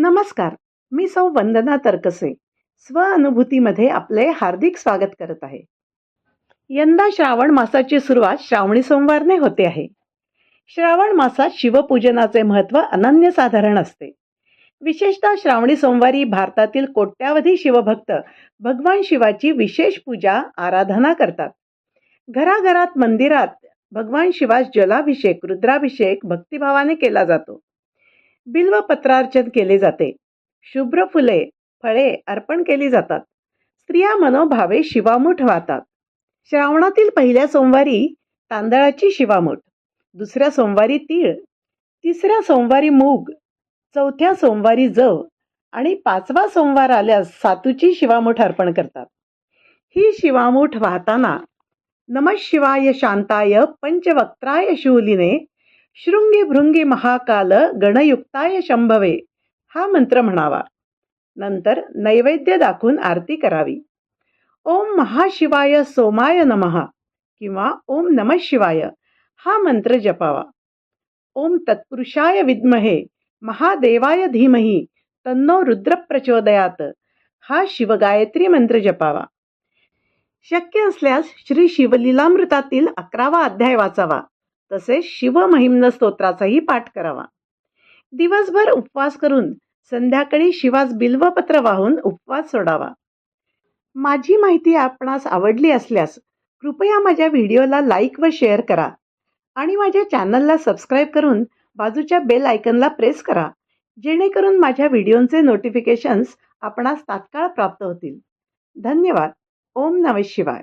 नमस्कार मी सौ वंदना तर्कसे स्व अनुभूतीमध्ये आपले हार्दिक स्वागत करत आहे. यंदा श्रावण मासाची सुरुवात श्रावणी सोमवारने होते आहे. श्रावण मासात शिवपूजनाचे महत्त्व अनन्यसाधारण असते. विशेषतः श्रावणी सोमवारी भारतातील कोट्यावधी शिवभक्त भगवान शिवाची विशेष पूजा आराधना करतात. घराघरात मंदिरात भगवान शिवास जलाभिषेक रुद्राभिषेक भक्तिभावाने केला जातो. बिल्व पत्रार्चन केले जाते. शुभ्र फुले फळे अर्पण केली जातात. स्त्रिया मनोभावे शिवामूठ वाहतात. श्रावणातील पहिल्या सोमवारी तांदळाची शिवामूठ दुसऱ्या सोमवारी तीळ तिसऱ्या सोमवारी मूग चौथ्या सोमवारी जव आणि पाचवा सोमवार आल्यास सातूची शिवामूठ अर्पण करतात. ही शिवामूठ वाहताना नम शिवाय शांताय पंचवक्त्राय शूलिने शृंगी भृंगी महाकाल गणयुक्ताय शंभवे हा मंत्र म्हणावा. नंतर नैवेद्य दाखवून आरती करावी. ओम महाशिवाय सोमाय नमः किंवा ओम नम शिवाय हा मंत्र जपावा. ओम तत्पुरुषाय विद्महे महादेवाय धीमही तन्नो रुद्र प्रचोदयात हा शिवगायत्री मंत्र जपावा. शक्य असल्यास श्री शिवलीलामृतातील अकरावा अध्याय वाचावा. तसेच शिवमहिम्न स्तोत्राचाही पाठ करावा. दिवसभर उपवास करून संध्याकाळी शिवास बिल्वपत्र वाहून उपवास सोडावा. माझी माहिती आपणास आवडली असल्यास कृपया माझ्या व्हिडिओला लाईक व शेअर करा आणि माझ्या चॅनलला सबस्क्राईब करून बाजूच्या बेल आयकनला प्रेस करा जेणेकरून माझ्या व्हिडिओंचे नोटिफिकेशन्स आपणास तात्काळ प्राप्त होतील. धन्यवाद. ओम नमः शिवाय.